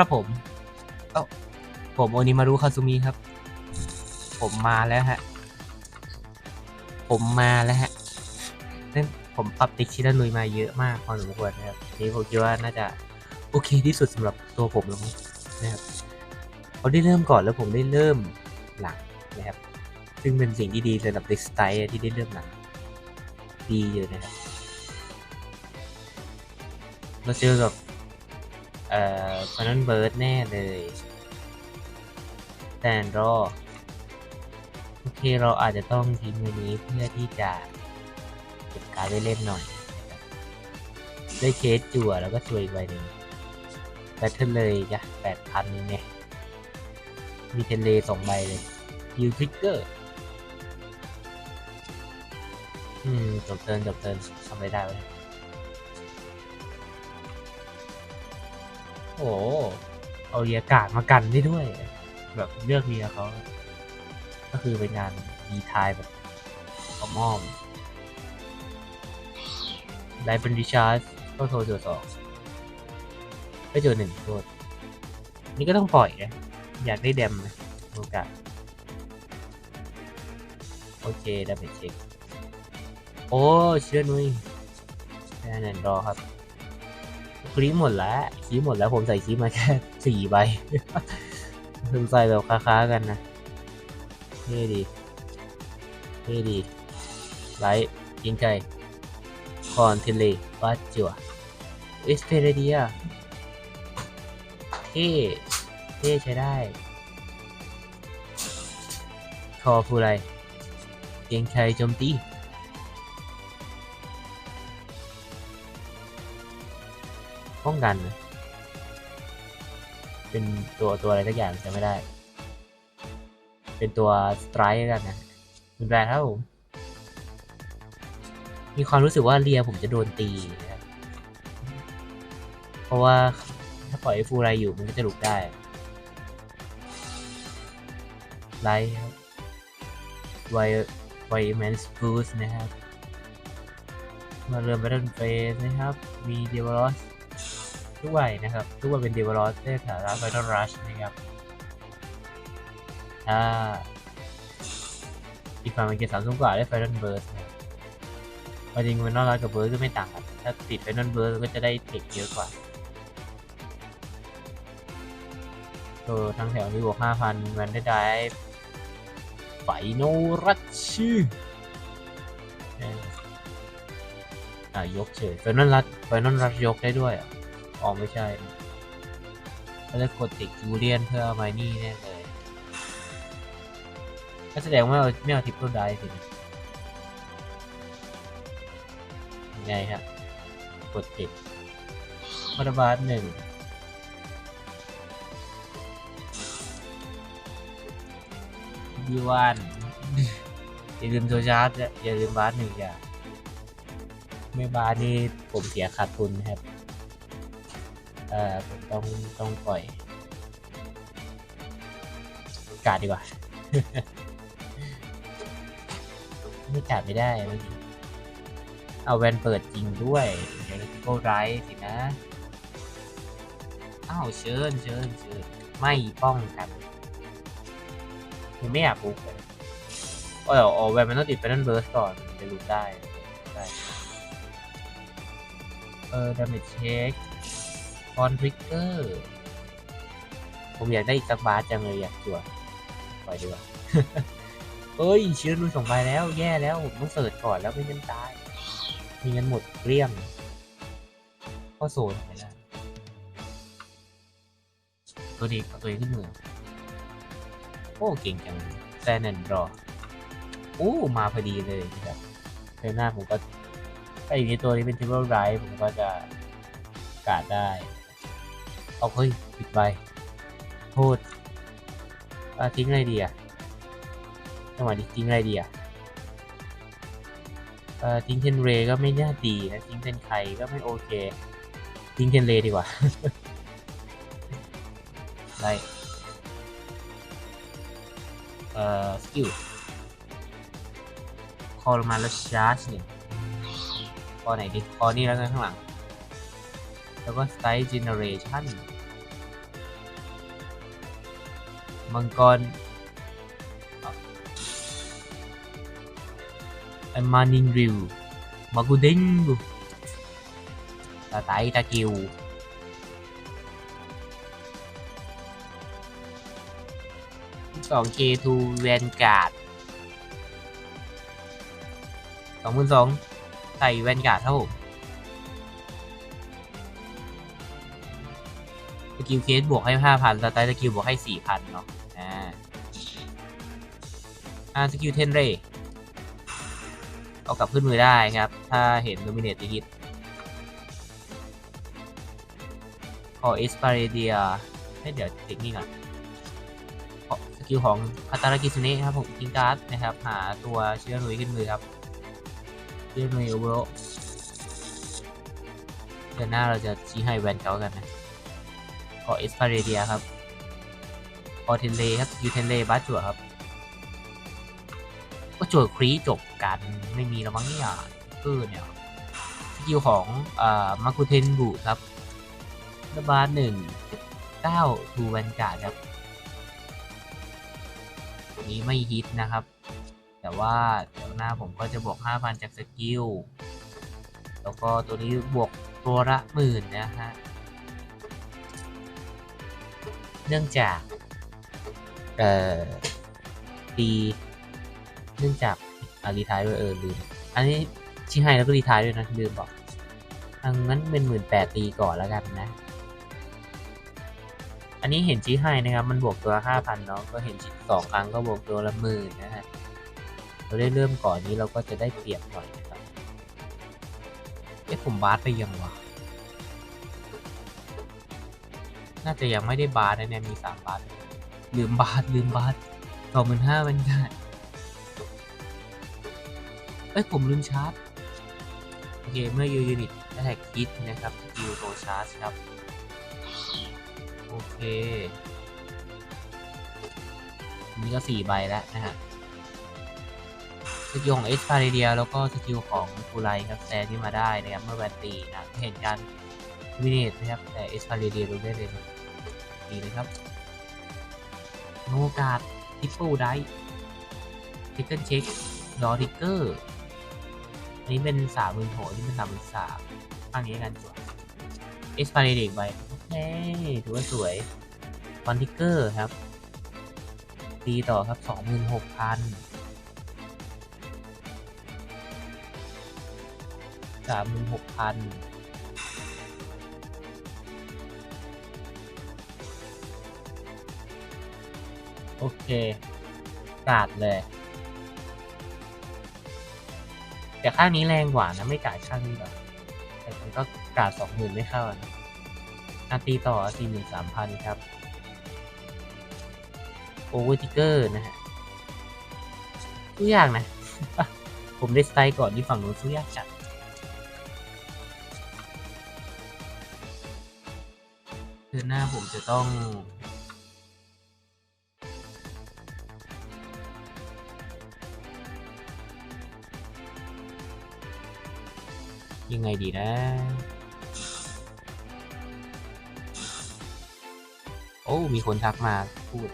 ครับผมเอ้าผมโอนิมารุคาซุมิครับ ผมมาแล้วฮะ ผมมาแล้วฮะนั่นผมปรับติ๊กชิดาลุยมาเยอะมากพอสมควรนะครับนี่ผมคิดว่าน่าจะโอเคที่สุดสำหรับตัวผมแล้วมั้งนะครับเขาได้เริ่มก่อนแล้วผมได้เริ่มหลังนะครับ ซึ่งเป็นสิ่งที่ดีสำหรับเด็กสไตล์ที่ได้เริ่มหลังดีอยู่นะครับ เราเจอกับ เอ่อฟอนนเบิร์ดแน่เลยแต่รอโอเคเราอาจจะต้องทิ้งวันนี้เพื่อที่จะเก็บการไว้เล่นหน่อยนะครับได้เคสจั่วแล้วก็ช่วยอีกใบหนึ่งแบตเทิลเลยจ้ะแปดพันเนี่ยมีเทเลสองใบเลยยูทริกเกอร์อืม จบเทิร์นจบเทิร์นทำอะไรได้เนี่ย โอ้โหเอาเรียกาศมากันได้ด้วย แบบเลือกเรียเขา ก็คือเป็นงานดีทายแบบอ้อมๆไลฟ์เป็นริชาร์ดก็โทรจดสองก็จดหนึ่งโทษนี่ก็ต้องปล่อยนะอยากได้เดมนะโอกาสโอเคดาเมจเช็คโอ้เชื่อนุ้ยแค่นั้นรอครับ คลิปหมดแล้วคลิปหมดแล้วผมใส่คลิปมาแค่สี่ใบผมใส่แบบค้าๆกันนะเท่ดีเท่ดีไลท์ยิงไก่คอนเทเลบาจัวเอสเปเรเดียเท่เท่ใช้ได้คอฟูไรเกียงไก่โจมตี ป้องกันนะเป็นตัวตัวอะไรสักอย่างจะไม่ได้ เป็นตัวสไตร์กันนะเป็นแรนด์ครับผมมีความรู้สึกว่าเรียผมจะโดนตีนะครับเพราะว่าถ้าปล่อยให้ฟูไรอยู่มันก็จะหลุดได้ไลท์ครับไวไวแมนสฟูสนะครับ มาเริ่มไปเริ่มเฟสนะครับ มีเดวอลส ทุกวัยนะครับทุกวัยเป็นเดเวลลอสในฐานะไฟนอลรัชนะครับถ้าอีกฝั่งมันเกียร์สามสูงกว่าได้ไฟนอลเบิร์สนะครับเอาจริงไฟนอลรัชกับเบิร์สก็ไม่ต่างกัน ถ้าติดไฟนอลเบิร์สก็จะได้เทคเยอะกว่าตัวทั้งแถวนี้บวกห้าพันมันได้ได้ไฟนอลรัชชื่ออ่ายกเฉยไฟนอลรัชไฟนอลรัชยกได้ด้วยอะ อ๋อไม่ใช่เขาจะกดติดจูเลียนเพื่อเอาไมนี่แน่เลยก็แสดงว่าเอาไม่เอาทิปเปิลไดสิยังไงฮะ กดติดมาตบาร์หนึ่งดีวันอย่าลืมโซชาร์จอย่าลืมบาร์หนึ่งอย่าไม่บาร์นี่ผมเสียขาดทุนครับ อ่อผมต้องต้องปล่อย กาดดีกว่า ไม่กาดไม่ได้เมื่อกี้เอาแวนเปิดจริงด้วย เดี๋ยวโกไรสินะ อ้าวเชิญเชิญเชิญไม่ป้องกันยังไม่อยากบุกเลยโอ้ยเอาแวนมันต้องติดไปนั่นเบิร์สก่อนจะหลุดได้ได้ เออดาเมจเช็ค อนริกเกอร์ ผมอยากได้อีกสักบาสจังเลยอยากจั่วปล่อยดีกว่าเอ้ยเชื้อรุนส่งไปแล้ว แย่แล้ว ผมต้องเสิร์ชก่อนแล้วไม่งั้นตาย มีเงินหมดเกลี้ยงก็โซนไปแล้วตัวนี้เอาตัวนี้ขึ้นมือ โอ้ เก่งจังแซนแอนดรอโอ้มาพอดีเลยนะครับเทอหน้าผมก็ถ้าอยู่ในตัวนี้เป็นทิปเปิลไรผมก็จะกาดได้ เอาเฮ้ยปิดไปโทษทิ้งอะไรดีอะจังหวะนี้ทิ้งอะไรดีอะทิ้งเทนเรก็ไม่น่าดีนะทิ้งเทนไคก็ไม่โอเคทิ้งเทนเรดีกว่าได้เอ่อสกิลคอลมาแล้วชาร์จหนึ่งคอไหนดีคอนี่แล้วกันข้างหลัง แล้วก็ Style Generation มังกรไอมานินริวมากูดิงตาไตตากิวสอง K2 แวนการ์ดสองหมื่นสองใส่แวนการ์ดครับผม กิลเคสบวกให้ห้าพันสไตล์สกิลบวกให้สี่พันเนาะอ่าอ่าสกิลเทนเรย์เอากลับขึ้นมือได้ครับ ถ้าเห็นโดมิเนตฮิตขอเอสปาเรเดียให้เดี๋ยวติดนี่ก่อนสกิลของคาตารากิซุเนะครับผมทิ้งการ์ดนะครับ หาตัวเชื้อนุยขึ้นมือครับเชื้อนุยโอเวอร์เดือนหน้าเราจะชี้ให้แวนเก้ากันนะ อเอสพาเรเดียครับพอเทนเลครับยูเทนเลบัสจั่วครับ ก็จั่วครีจบกันไม่มีแล้วมั้งเนี่ยเออเนี่ยสกิลของอ่ามาคุเทนบูครับระบาดหนึ่งเก้าทูแวนการ์ดครับตัวนี้ไม่ฮิตนะครับ แต่ว่าเดี๋ยวหน้าผมก็จะบวก 5,000 จากสกิลแล้วก็ตัวนี้บวกตัวละหมื่นนะฮะ เนื่องจากเอ่อตีเนื่องจากอารีทายด้วยเออลืมอันนี้ชิไฮแล้วก็รีทายด้วยนะลืมบอกอังนั้นเป็นหมื่นแปดตีก่อนแล้วกันนะ อันนี้เห็นชี้ให้นะครับ มันบวกตัวห้าพันเนาะก็เห็นชิสองครั้งก็บวกตัวละหมื่นนะฮะเราได้เริ่มก่อนนี้เราก็จะได้เปรียบหน่อยนะครับเอ๊ะผมบาสไปยังวะ น่าจะยังไม่ได้บาสนะเนี่ยมีสามบาสลืมบาสลืมบาสสองหมื่นห้ามันได้เอ้ย ผมลืมชาร์จ โอเค เมื่อยูนิตแท็กคิดนะครับสกิลโตชาร์จครับ โอเคนี่ก็สี่ใบแล้วนะฮะสกิลของเอสพาเรเดียแล้วก็สกิลของฟูไลครับแซนที่มาได้นะครับ เมื่อแบนตีนะ เห็นการวินิตนะครับ แต่เอสพาเรเดียรู้ได้เลยนะ ดีเลยครับ โนกาดทิปเปิลได้ทิกเกิลเช็คดอทิกเกอร์อันนี้เป็นสามหมื่นหกนี่เป็นสามหมื่นสามข้างนี้กันจวเอสพาเรเดียใบเฮ้ถือว่าสวยฟอนติกเกอร์ครับตีต่อครับสองหมื่นหกพันสามหมื่นหกพัน โอเคกาดเลย แต่ข้างนี้แรงกว่านะ ไม่กาดข้างนี้หรอกแต่มันก็กาดสองหมื่นไม่เข้านะอาตีต่อสี่หมื่นสามพันครับโอเวอร์ติเกอร์นะฮะทุกอย่างนะ ผมได้สไตล์ก่อนที่ฝั่งนู้นทุกอย่างจัดเดือนหน้าผมจะต้อง ยังไงดีนะโอ้ มีคนทักมาพูด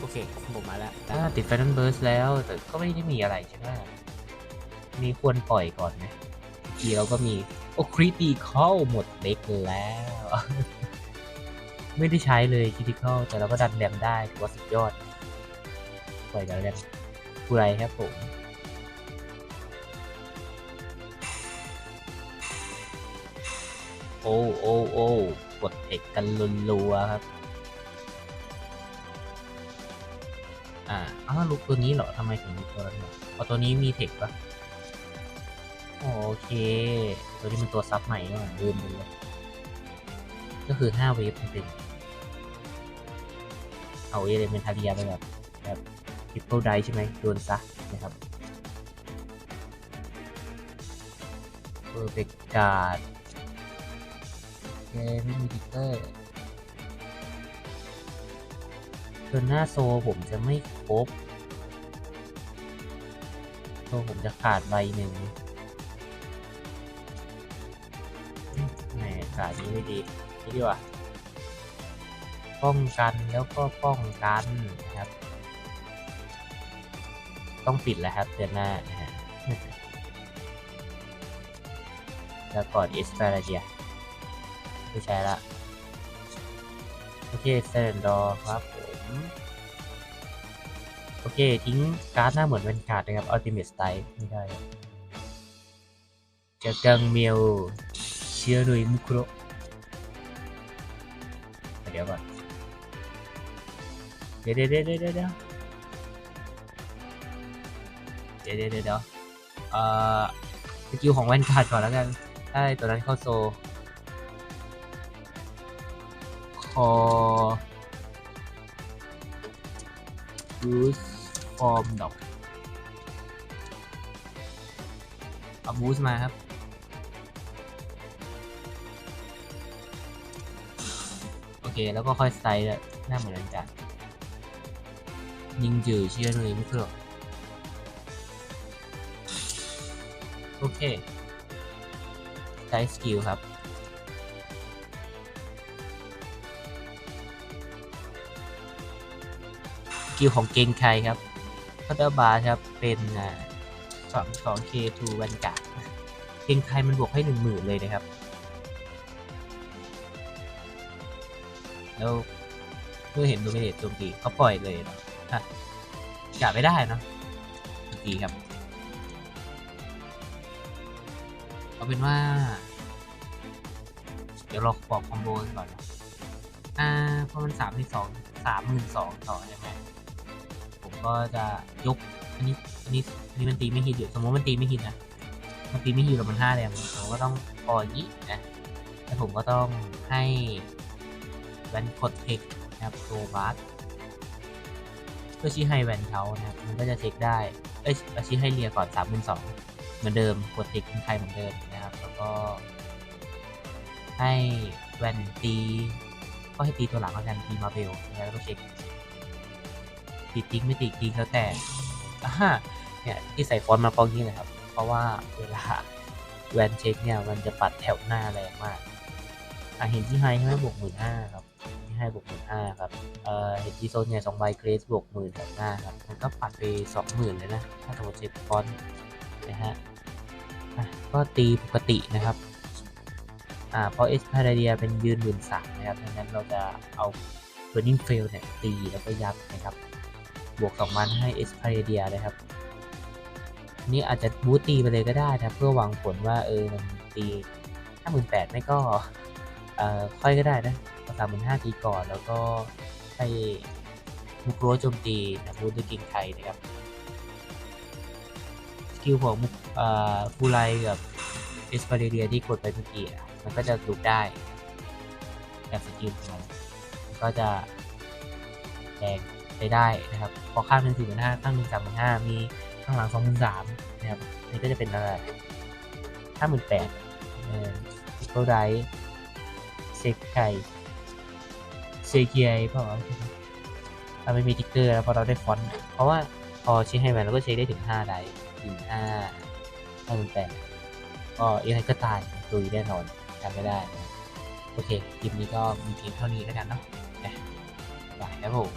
โอเค ผมมาแล้วติดไฟนเบิร์สแล้ว แต่ก็ไม่ได้มีอะไรใช่ไหม มีควรปล่อยก่อนไหมทีเราก็มี โอ้คริติคอลหมดเล็กแล้ว ไม่ได้ใช้เลยคริติคอลแต่เราก็ดันแรมได้ถือว่าสุดยอด ปล่อยดันแรมผู้ไรครับผมโอ้โอ้โอ้กดเทคกันรัวครับ อ่าอ้าวลูกตัวนี้เหรอทำไมถึงมีตัวนั้นเหรอเอาตัวนี้มีเทคปะ โอเค ตัวนี้เป็นตัวซับใหม่ก็ลืมไปเลย ก็คือ5เวฟจริงๆเอาเอเลเมนทาเรียไปแบบแบบทริปเปิลไดใช่ไหมโดนซะนะครับเออเบกการ์ดเคไม่มีดิเตอร์เทิร์นหน้าโซผมจะไม่ครบ โซผมจะขาดใบหนึ่ง แหมขาดนี้ไม่ดีนี่ดีกว่าป้องกันแล้วก็ป้องกันนะครับ ต้องปิดแล้วครับเดือนหน้านะฮะแล้วก่อนเอสเปราเดียไม่ใช่ละโอเคเซนดอครับผมโอเค ทิ้งการ์ดหน้าเหมือนเป็นการ์ดนะครับ Ultimate Style ไม่ได้จะกังเมียว ชื้อโดยมุคโรเด้ป่อเดี๋ยวเดี๋ยวเดี๋ยวเดี๋เดี๋เดี๋เดี๋อ่อสกิลของแวนการ์ดก่อนแล้วกันใช่ตัวนั้นเข้าโซคอรูสฟอร์มดอกเอาบูสมาครับ เคแล้วก็ค่อยไตล์หน้าเหมือนกัน ยิงจือเชื่อเลยไม่เพื่อโอเคใช้สกิลครับสกิลของเกงไคครับพัตเตอร์บาร์ครับ เป็นสองสองเคทูวันกาเกงไคมันบวกให้หนึ่งหมื่นเลยนะครับ แล้วเมื่อเห็นโดมิเนตโจมตีเขาปล่อยเลยเนาะอะจับไม่ได้เนาะโจมตีครับเอาเป็นว่า เดี๋ยวเราบอกคอมโบก่อนนะอ่าเพราะมันสามที่สองสามหมื่นสองต่อใช่ไหมผมก็จะยกอันนี้อันนี้อันนี้มันตีไม่ฮิตอยู่สมมติมันตีไม่ฮิตนะมันตีไม่ฮิตหรอกมันห้าแรงผมก็ต้องพออย่งนี้นะแล้วผมก็ต้องให้ วนคดเทคนะครับโซบาร์เพื่อชี้ให้แวนเขานะครับมันก็จะเช็คได้ เอ้ยชี้ให้เรียก่อนสามหมื่นสองเหมือนเดิมกดเทคเป็นใครเหมือนเดิมนะครับ แล้วก็ ให้แวนตีก็ให้ตีตัวหลังแล้วกันตีมาเบลแล้วก็เช็คติดทิ้งไม่ติดทิ้งแล้วแต่อ่าเนี่ยที่ใส่ฟอนต์มาปองนี้เลยครับ เพราะว่าเวลาแวนเช็คเนี่ยมันจะปัดแถวหน้าแรงมาก อะเห็นที่ไฮใช่ไหมบวกหมื่นห้าครับที่ไฮบวกหมื่นห้าครับเอ่อเห็นที่โซนเนี่ยสองใบเกรสบวกหมื่นแถวหน้าครับมันก็ปัดไปสองหมื่นเลยนะถ้าสมมติเช็คฟอนต์นะฮะก็ตีปกตินะครับอ่าเพราะเอสพาราเดียเป็นยืนหมื่นสามนะครับดังนั้นเราจะเอา burning fail เนี่ยตีแล้วก็ยัดนะครับ บวกสองมันให้เอสพาราเดียนะครับนี่อาจจะบูตตีไปเลยก็ได้นะเพื่อหวังผลว่าเออมันตีห้าหมื่นแปดไม่ก็ ค่อยก็ได้นะสามหมื่นห้าตีก่อน แล้วก็ให้มุกโรโจมตีนะบูด้วยกิ่งไทยนะครับสกิลของมุกฟูไลกับเอสพาเดียที่กดไปเมื่อกี้อะมันก็จะลุกได้แบบสกิลของมันมันก็จะแรงไปได้นะครับ พอข้างหนึ่งสี่หมื่นห้าข้างหนึ่งสามหมื่นห้ามีข้างหลังสองหมื่นสามนะครับนี่ก็จะเป็นอะไรห้าหมื่นแปดเออโกไร เซกไก่เซเกียเปล่าวะถ้าไม่มีติ๊กเกอร์แล้วพอเราได้ฟอนต์เพราะว่าพอเช็คให้แวนเราก็เช็คได้ถึงห้าได้ถึงห้าห้าหมื่นแปดก็ยังไงก็ตายตุยแน่นอนทำไม่ได้ โอเคคลิปนี้ก็มีเพียงเท่านี้แล้วกันเนาะไปบายครับผม